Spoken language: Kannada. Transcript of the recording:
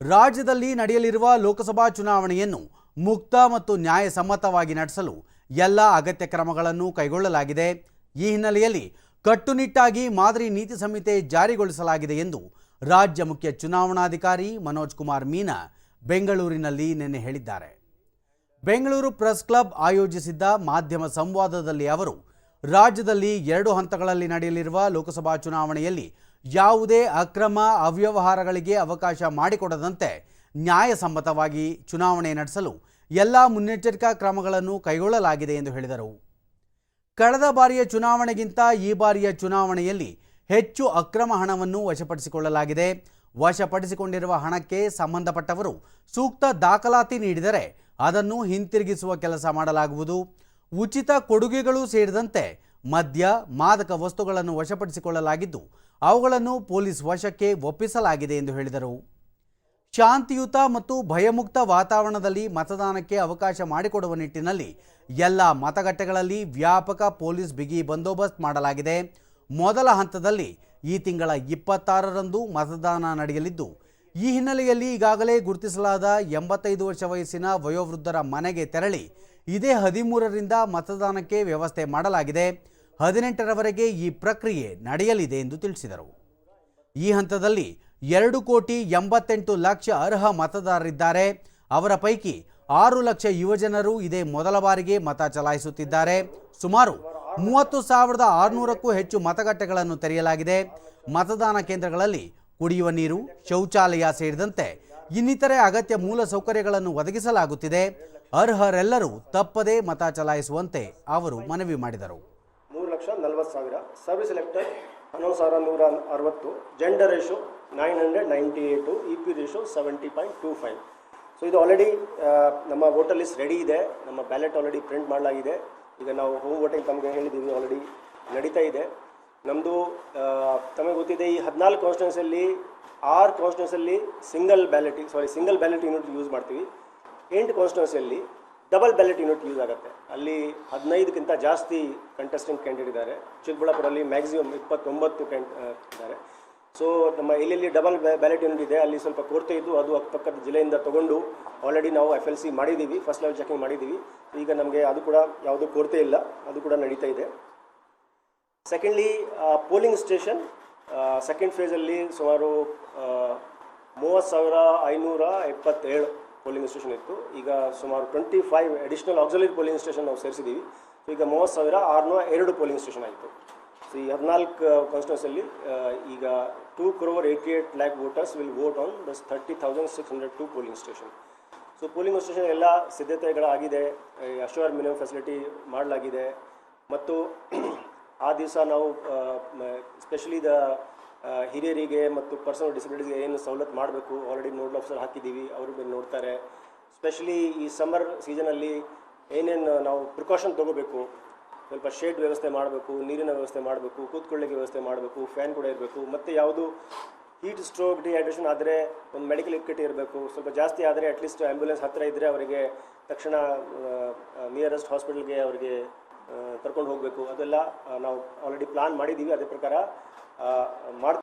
ರಾಜ್ಯದಲ್ಲಿ ನಡೆಯಲಿರುವ ಲೋಕಸಭಾ ಚುನಾವಣೆಯನ್ನು ಮುಕ್ತ ಮತ್ತು ನ್ಯಾಯಸಮ್ಮತವಾಗಿ ನಡೆಸಲು ಎಲ್ಲ ಅಗತ್ಯ ಕ್ರಮಗಳನ್ನು ಕೈಗೊಳ್ಳಲಾಗಿದೆ. ಈ ಹಿನ್ನೆಲೆಯಲ್ಲಿ ಕಟ್ಟುನಿಟ್ಟಾಗಿ ಮಾದರಿ ನೀತಿ ಸಂಹಿತೆ ಜಾರಿಗೊಳಿಸಲಾಗಿದೆ ಎಂದು ರಾಜ್ಯ ಮುಖ್ಯ ಚುನಾವಣಾಧಿಕಾರಿ ಮನೋಜ್ ಕುಮಾರ್ ಮೀನಾ ಬೆಂಗಳೂರಿನಲ್ಲಿ ನಿನ್ನೆ ಹೇಳಿದ್ದಾರೆ. ಬೆಂಗಳೂರು ಪ್ರೆಸ್ ಕ್ಲಬ್ ಆಯೋಜಿಸಿದ್ದ ಮಾಧ್ಯಮ ಸಂವಾದದಲ್ಲಿ ಅವರು, ರಾಜ್ಯದಲ್ಲಿ ಎರಡು ಹಂತಗಳಲ್ಲಿ ನಡೆಯಲಿರುವ ಲೋಕಸಭಾ ಚುನಾವಣೆಯಲ್ಲಿ ಯಾವುದೇ ಅಕ್ರಮ ಅವ್ಯವಹಾರಗಳಿಗೆ ಅವಕಾಶ ಮಾಡಿಕೊಡದಂತೆ ನ್ಯಾಯಸಮ್ಮತವಾಗಿ ಚುನಾವಣೆ ನಡೆಸಲು ಎಲ್ಲ ಮುನ್ನೆಚ್ಚರಿಕಾ ಕ್ರಮಗಳನ್ನು ಕೈಗೊಳ್ಳಲಾಗಿದೆ ಎಂದು ಹೇಳಿದರು. ಕಳೆದ ಬಾರಿಯ ಚುನಾವಣೆಗಿಂತ ಈ ಬಾರಿಯ ಚುನಾವಣೆಯಲ್ಲಿ ಹೆಚ್ಚು ಅಕ್ರಮ ಹಣವನ್ನು ವಶಪಡಿಸಿಕೊಳ್ಳಲಾಗಿದೆ. ವಶಪಡಿಸಿಕೊಂಡಿರುವ ಹಣಕ್ಕೆ ಸಂಬಂಧಪಟ್ಟವರು ಸೂಕ್ತ ದಾಖಲಾತಿ ನೀಡಿದರೆ ಅದನ್ನು ಹಿಂತಿರುಗಿಸುವ ಕೆಲಸ ಮಾಡಲಾಗುವುದು. ಉಚಿತ ಕೊಡುಗೆಗಳು ಸೇರಿದಂತೆ ಮದ್ಯ, ಮಾದಕ ವಸ್ತುಗಳನ್ನು ವಶಪಡಿಸಿಕೊಳ್ಳಲಾಗಿದ್ದು, ಅವುಗಳನ್ನು ಪೊಲೀಸ್ ವಶಕ್ಕೆ ಒಪ್ಪಿಸಲಾಗಿದೆ ಎಂದು ಹೇಳಿದರು. ಶಾಂತಿಯುತ ಮತ್ತು ಭಯಮುಕ್ತ ವಾತಾವರಣದಲ್ಲಿ ಮತದಾನಕ್ಕೆ ಅವಕಾಶ ಮಾಡಿಕೊಡುವ ನಿಟ್ಟಿನಲ್ಲಿ ಎಲ್ಲ ಮತಗಟ್ಟೆಗಳಲ್ಲಿ ವ್ಯಾಪಕ ಪೊಲೀಸ್ ಬಿಗಿ ಬಂದೋಬಸ್ತ್ ಮಾಡಲಾಗಿದೆ. ಮೊದಲ ಹಂತದಲ್ಲಿ ಈ ತಿಂಗಳ ಇಪ್ಪತ್ತಾರರಂದು ಮತದಾನ ನಡೆಯಲಿದ್ದು, ಈ ಹಿನ್ನೆಲೆಯಲ್ಲಿ ಈಗಾಗಲೇ ಗುರುತಿಸಲಾದ ಎಂಬತ್ತೈದು ವರ್ಷ ವಯಸ್ಸಿನ ವಯೋವೃದ್ಧರ ಮನೆಗೆ ತೆರಳಿ ಇದೇ ಹದಿಮೂರರಿಂದ ಮತದಾನಕ್ಕೆ ವ್ಯವಸ್ಥೆ ಮಾಡಲಾಗಿದೆ. ಹದಿನೆಂಟರವರೆಗೆ ಈ ಪ್ರಕ್ರಿಯೆ ನಡೆಯಲಿದೆ ಎಂದು ತಿಳಿಸಿದರು. ಈ ಹಂತದಲ್ಲಿ ಎರಡು ಕೋಟಿ ಎಂಬತ್ತೆಂಟು ಲಕ್ಷ ಅರ್ಹ ಮತದಾರರಿದ್ದಾರೆ. ಅವರ ಪೈಕಿ ಆರು ಲಕ್ಷ ಯುವಜನರು ಇದೇ ಮೊದಲ ಬಾರಿಗೆ ಮತ ಚಲಾಯಿಸುತ್ತಿದ್ದಾರೆ. ಸುಮಾರು ಮೂವತ್ತು ಸಾವಿರದ ಆರುನೂರಕ್ಕೂ ಹೆಚ್ಚು ಮತಗಟ್ಟೆಗಳನ್ನು ತೆರೆಯಲಾಗಿದೆ. ಮತದಾನ ಕೇಂದ್ರಗಳಲ್ಲಿ ಕುಡಿಯುವ ನೀರು, ಶೌಚಾಲಯ ಸೇರಿದಂತೆ ಇನ್ನಿತರೆ ಅಗತ್ಯ ಮೂಲ ಸೌಕರ್ಯಗಳನ್ನು ಒದಗಿಸಲಾಗುತ್ತಿದೆ. ಅರ್ಹರೆಲ್ಲರೂ ತಪ್ಪದೇ ಮತ ಚಲಾಯಿಸುವಂತೆ ಅವರು ಮನವಿ ಮಾಡಿದರು. ಮೂರು ಲಕ್ಷ ನಲ್ವತ್ತು ಸಾವಿರ ಸರ್ವಿಸ್ ಎಲೆಕ್ಟರ್ ಹನ್ನೊಂದು ಸಾವಿರ ನೂರ ಅರವತ್ತು gender ratio nine hundred ninety eight E P ratio seventy point two five so ಇದು ಆಲ್ರೆಡಿ ನಮ್ಮ ವೋಟರ್ ಲಿಸ್ಟ್ ರೆಡಿ ಇದೆ. ನಮ್ಮ ಬ್ಯಾಲೆಟ್ ಆಲ್ರೆಡಿ ಪ್ರಿಂಟ್ ಮಾಡಲಾಗಿದೆ. ಈಗ ನಾವು ಹೋಮ್ ವೋಟಿಂಗ್ ತಮಗೆ ಹೇಳಿದ್ದೀವಿ ಆಲ್ರೆಡಿ ನಡೀತಾ ಇದೆ. ನಮ್ಮದು ತಮಗೆ ಗೊತ್ತಿದೆ ಈ ಹದಿನಾಲ್ಕು ಕಾನ್ಸ್ಟಿಟ್ಯೂನ್ಸಲ್ಲಿ ಆರು ಕಾನ್ಸ್ಟಿಟ್ಯೂನ್ಸಲ್ಲಿ single ballot sorry single ballot unit use ಮಾಡ್ತೀವಿ. ಎಂಟು ಕಾನ್ಸ್ಟಿಟ್ಯೂನ್ಸಿಯಲ್ಲಿ ಡಬಲ್ ಬ್ಯಾಲೆಟ್ ಯೂನಿಟ್ ಯೂಸ್ ಆಗುತ್ತೆ. ಅಲ್ಲಿ ಹದಿನೈದಕ್ಕಿಂತ ಜಾಸ್ತಿ ಕಂಟೆಸ್ಟೆಂಟ್ ಕ್ಯಾಂಡಿಡೇಟ್ ಇದ್ದಾರೆ. ಚಿಕ್ಕಬಳ್ಳಾಪುರಲ್ಲಿ ಮ್ಯಾಕ್ಸಿಮಮ್ ಇಪ್ಪತ್ತೊಂಬತ್ತು ಕ್ಯಾಂಡ್ ಇದ್ದಾರೆ. ಸೊ ನಮ್ಮ ಎಲ್ಲೆಲ್ಲಿ ಡಬಲ್ ಬ್ಯಾಲೆಟ್ ಯೂನಿಟ್ ಇದೆ, ಅಲ್ಲಿ ಸ್ವಲ್ಪ ಕೊರತೆ ಇದ್ದು ಅದು ಅಕ್ಕಪಕ್ಕದ ಜಿಲ್ಲೆಯಿಂದ ತಗೊಂಡು ಆಲ್ರೆಡಿ ನಾವು ಎಫ್ ಎಲ್ ಸಿ ಮಾಡಿದ್ದೀವಿ ಫಸ್ಟ್ ಲೆವೆಲ್ ಚೆಕಿಂಗ್ ಮಾಡಿದ್ದೀವಿ ಈಗ ನಮಗೆ ಅದು ಕೂಡ ಯಾವುದೂ ಕೊರತೆ ಇಲ್ಲ, ಅದು ಕೂಡ ನಡೀತಾ ಇದೆ. ಸೆಕೆಂಡ್ಲಿ ಪೋಲಿಂಗ್ ಸ್ಟೇಷನ್ ಸೆಕೆಂಡ್ ಫೇಸಲ್ಲಿ ಸುಮಾರು ಮೂವತ್ತು ಸಾವಿರ ಐನೂರ ಎಪ್ಪತ್ತೇಳು ಪೋಲಿಂಗ್ ಸ್ಟೇಷನ್ ಇತ್ತು. ಈಗ ಸುಮಾರು twenty five additional auxiliary polling station ನಾವು ಸೇರಿಸಿದ್ದೀವಿ ಈಗ ಮೂವತ್ತು ಸಾವಿರ ಆರುನೂರ ಎರಡು ಪೋಲಿಂಗ್ ಸ್ಟೇಷನ್ ಆಯಿತು. ಸೊ ಈ ಹದಿನಾಲ್ಕು ಕಾನ್ಸ್ಟಿಟ್ಯೂನ್ಸಲ್ಲಿ ಈಗ two crore eighty eight lakh voters will vote on this thirty thousand six hundred two polling station so polling station ಎಲ್ಲ ಸಿದ್ಧತೆಗಳಾಗಿದೆ. ಅಶೋರ್ ಮಿನಿಮಮ್ ಫೆಸಿಲಿಟಿ ಮಾಡಲಾಗಿದೆ. ಮತ್ತು, ಆ ದಿವಸ ನಾವು ಸ್ಪೆಷಲಿ ದ ಹಿರಿಯರಿಗೆ ಮತ್ತು ಪರ್ಸನಲ್ ಡಿಸಬಿಲಿಟಿಗೆ ಏನು ಸವಲತ್ತು ಮಾಡಬೇಕು? ಆಲ್ರೆಡಿ ನೋಡಲ್ ಆಫೀಸರ್ ಹಾಕಿದ್ದೀವಿ, ಅವರು ಬಂದು ನೋಡ್ತಾರೆ. ಸ್ಪೆಷಲಿ ಈ ಸಮ್ಮರ್ ಸೀಸನಲ್ಲಿ ಏನೇನು ನಾವು ಪ್ರಿಕಾಷನ್ ತೊಗೋಬೇಕು? ಸ್ವಲ್ಪ ಶೇಡ್ ವ್ಯವಸ್ಥೆ ಮಾಡಬೇಕು, ನೀರಿನ ವ್ಯವಸ್ಥೆ ಮಾಡಬೇಕು, ಕೂತ್ಕೊಳ್ಳಿಕ್ಕೆ ವ್ಯವಸ್ಥೆ ಮಾಡಬೇಕು ಫ್ಯಾನ್ ಕೂಡ ಇರಬೇಕು. ಮತ್ತು ಯಾವುದು ಹೀಟ್ ಸ್ಟ್ರೋಕ್ ಡಿಹೈಡ್ರೇಷನ್ ಆದರೆ ಒಂದು ಮೆಡಿಕಲ್ ಇಕ್ವಿಟಿ ಇರಬೇಕು. ಸ್ವಲ್ಪ ಜಾಸ್ತಿ ಆದರೆ ಅಟ್ಲೀಸ್ಟ್ ಆ್ಯಂಬುಲೆನ್ಸ್ ಹತ್ತಿರ ಇದ್ದರೆ ಅವರಿಗೆ ತಕ್ಷಣ ನಿಯರೆಸ್ಟ್ ಹಾಸ್ಪಿಟಲ್ಗೆ ಅವರಿಗೆ ಕರ್ಕೊಂಡು ಹೋಗಬೇಕು. ಅದೆಲ್ಲ ನಾವು ಆಲ್ರೆಡಿ ಪ್ಲಾನ್ ಮಾಡಿದ್ದೀವಿ. ಅದೇ ಪ್ರಕಾರ ಆ, ಮಾಡ್ತಾ